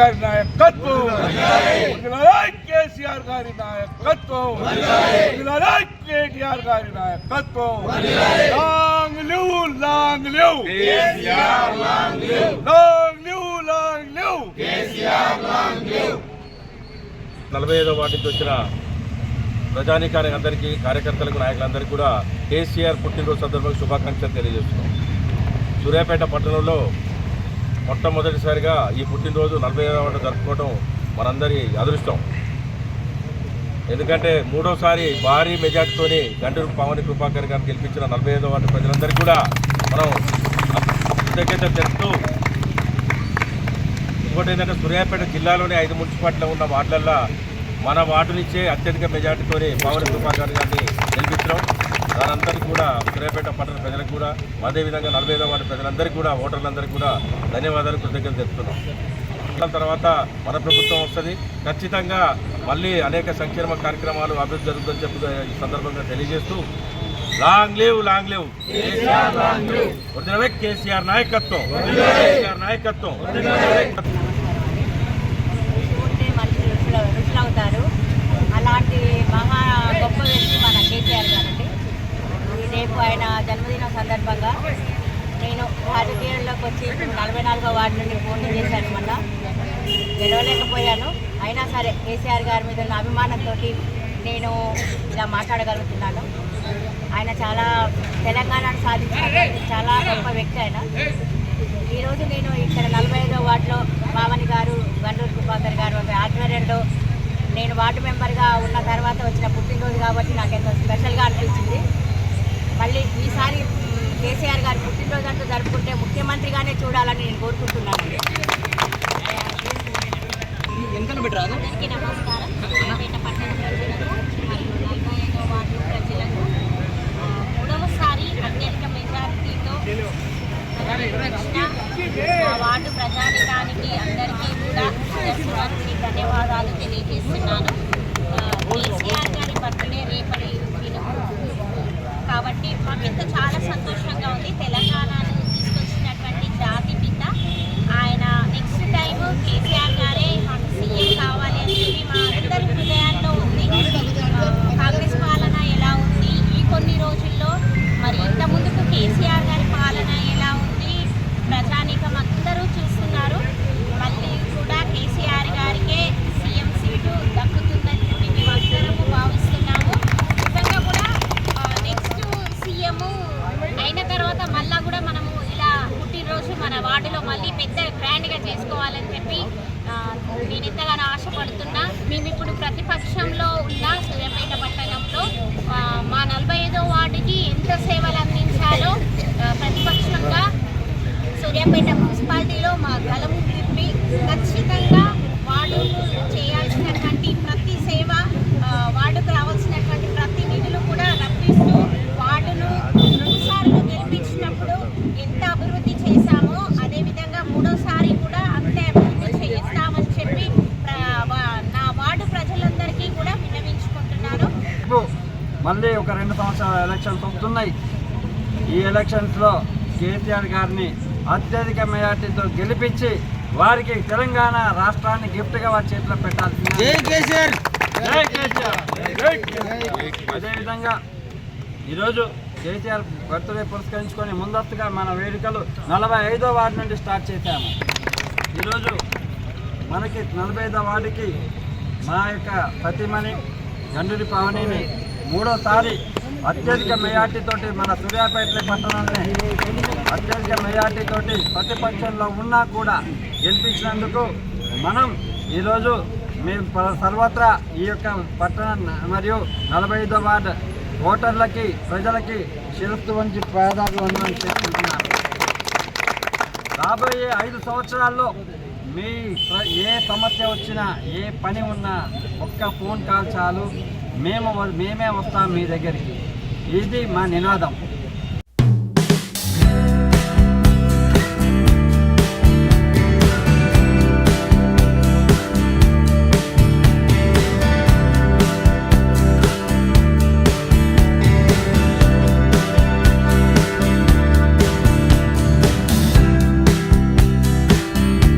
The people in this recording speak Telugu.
గారి నాయకత్వం. కేసీఆర్ గారి నాయకత్వం. వదిలాలి కేటీఆర్ గారి నాయకత్వం. Long live long live. Long live long live. నలభై ఐదో వాటి నుంచి వచ్చిన ప్రజానీకానికి అందరికీ కార్యకర్తలకు నాయకులందరికీ కూడా కేసీఆర్ పుట్టినరోజు సందర్భంగా శుభాకాంక్షలు తెలియజేస్తున్నాం. సూర్యాపేట పట్టణంలో మొట్టమొదటిసారిగా ఈ పుట్టినరోజు నలభై ఐదో జరుపుకోవడం మనందరి అదృష్టం. ఎందుకంటే మూడోసారి భారీ మెజార్టీతోని గంటూరు పవన్ కృపాకర్ గారు గెలిపించిన నలభై ఐదో వాటి ప్రజలందరికీ కూడా మనం కృతజ్ఞత తెలుపుతూ ఇంకోటి ఏంటంటే సూర్యాపేట జిల్లాలోని ఐదు మున్సిపాలిటీలో ఉన్న వార్డులల్లో మన వార్డునిచ్చే అత్యధిక మెజార్టీతోని పవన్ కృపాకర్ గారిని గెలిపించడం దానందరికీ కూడా సూర్యాపేట పట్టణ ప్రజలకు కూడా అదేవిధంగా నలభై ఐదో వార్డు ప్రజలందరికీ కూడా ఓటర్లందరికీ కూడా ధన్యవాదాలు కృతజ్ఞతలు చెప్తున్నాం ఎన్నికల తర్వాత మన ప్రభుత్వం వస్తుంది. ఖచ్చితంగా మళ్ళీ అనేక సంక్షేమ కార్యక్రమాలు అభివృద్ధి జరుగుతుందని చెప్పి ఈ సందర్భంగా తెలియజేస్తూ long live long live. KCR నాయకత్వం. కేసీఆర్ నాయకత్వం. అలాంటి మహా గొప్ప వ్యక్తి మన కేసీఆర్ గారండి ఈ రేపు ఆయన జన్మదినం సందర్భంగా నేను రాజకీయాల్లోకి వచ్చి ఇప్పుడు నలభై నాలుగో వార్డు నుండి పోటీ చేశాను మళ్ళా. గెలవలేకపోయాను. అయినా సరే కేసీఆర్ గారి మీద ఉన్న అభిమానంతో నేను ఇలా మాట్లాడగలుగుతున్నాను. ఆయన చాలా తెలంగాణను సాధించిన చాలా గొప్ప వ్యక్తి ఆయన. ఈరోజు నేను ఇక్కడ నలభై ఐదో వార్డులో మామని గారు గండూరు కృపాకర్ గారు ఆధ్వర్యంలో నేను వార్డు మెంబర్గా ఉన్న తర్వాత వచ్చిన పుట్టినరోజు కాబట్టి నాకు ఎంతో స్పెషల్గా అనిపించింది. మళ్ళీ ఈసారి కేసీఆర్ గారి పుట్టినరోజు అంటూ జరుపుకుంటే ముఖ్యమంత్రిగానే చూడాలని నేను కోరుకుంటున్నాను. నమస్కారం సూర్యాపేట పట్టణ ప్రజలకు మరియు నలభై ఐదో వార్డు ప్రజలకు ఆ, మూడవసారి అత్యధిక మెజారిటీతో వచ్చిన మా వార్డు ప్రజానికానికి అందరికీ కూడా శిరస్సు ధన్యవాదాలు తెలియజేస్తున్నాను ఆ, కేసీఆర్ గారి బర్త్డే రేపటి దినం కాబట్టి మాకెంతో చాలా సంతోషంగా ఉంది తెలంగాణను తీసుకొచ్చినటువంటి జాతి పిత ఆయన నెక్స్ట్ టైం కేసీఆర్ గారే మాకు సీఎం కావాలి అని చెప్పి మా అందరి హృదయాల్లో ఉంది ఆ, కాంగ్రెస్ పాలన ఎలా ఉంది ఈ కొన్ని రోజుల్లో మరి ఇంత ముందుకు కేసీఆర్ గారి పాలన ఎలా ఉంది ప్రజానీకం అందరూ చూస్తున్నారు మళ్ళీ కూడా కేసీఆర్ గారికే సీఎం సీటు దక్కుతుందని చెప్పి మేము అందరము భావిస్తున్నాము నిజంగా కూడా నెక్స్ట్ సీఎం అయిన తర్వాత మళ్ళా కూడా మనము ఇలా పుట్టినరోజు మన వార్డులో మళ్ళీ పెద్ద గ్రాండ్గా చేసుకోవాలని చెప్పి నేను ఎంతగానో ఆశపడుతున్నా. మేము ఇప్పుడు ప్రతిపక్షంలో ఉన్న సూర్యాపేట పట్టణంలో మా నలభై ఐదో వార్డుకి ఎంత సేవలు అందించాలో ప్రతిపక్షంగా సూర్యాపేట మున్సిపాలిటీలో మా గలము తిప్పి ఖచ్చితంగా వార్డు చేయాల్సినటువంటి ప్రతి సేవ ఆ, వార్డుకు రావాల్సినటువంటి ప్రతి నిధులు కూడా రప్పిస్తూ వార్డును రెండుసార్లు గెలిపించినప్పుడు ఎంత అభివృద్ధి చేశామో అదేవిధంగా మూడోసారి కూడా అంతే అభివృద్ధి చేస్తామని చెప్పి ప్ర- వా- నా వార్డు ప్రజలందరికీ కూడా విన్నవించుకుంటున్నాను రేపు మళ్ళీ ఒక రెండు సంవత్సరాల ఎలక్షన్స్ వస్తున్నాయి. ఈ ఎలక్షన్స్లో కేసీఆర్ గారిని అత్యధిక మెజార్టీతో గెలిపించి వారికి తెలంగాణ రాష్ట్రాన్ని గిఫ్ట్గా వారి చేతిలో పెట్టాల్సింది. అదేవిధంగా ఈరోజు కేసీఆర్ బర్త్డే పురస్కరించుకొని ముందస్తుగా మన వేడుకలు నలభై ఐదో వార్డు నుండి స్టార్ట్ చేశాము. ఈరోజు మనకి నలభై ఐదో వార్డుకి మా యొక్క సతీమణి గండూరి పవనిని మూడోసారి అత్యధిక మెజార్టీతోటి మన సూర్యాపేట పట్టణాన్ని అత్యధిక మెజార్టీతోటి ప్రతిపక్షంలో ఉన్నా కూడా గెలిపించినందుకు మనం ఈరోజు మేము సర్వత్రా ఈ యొక్క పట్టణ మరియు నలభై ఐదో వార్డు ఓటర్లకి ప్రజలకి శిరస్సు వంచి పేదాలు వందనం చేసుకుంటున్నాను రాబోయే ఐదు సంవత్సరాల్లో మీ ఏ సమస్య వచ్చినా ఏ పని ఉన్నా ఒక్క ఫోన్ కాల్ చాలు. మేము వ- మేమే వస్తాం మీ దగ్గరికి. ఇది మా నినాదం.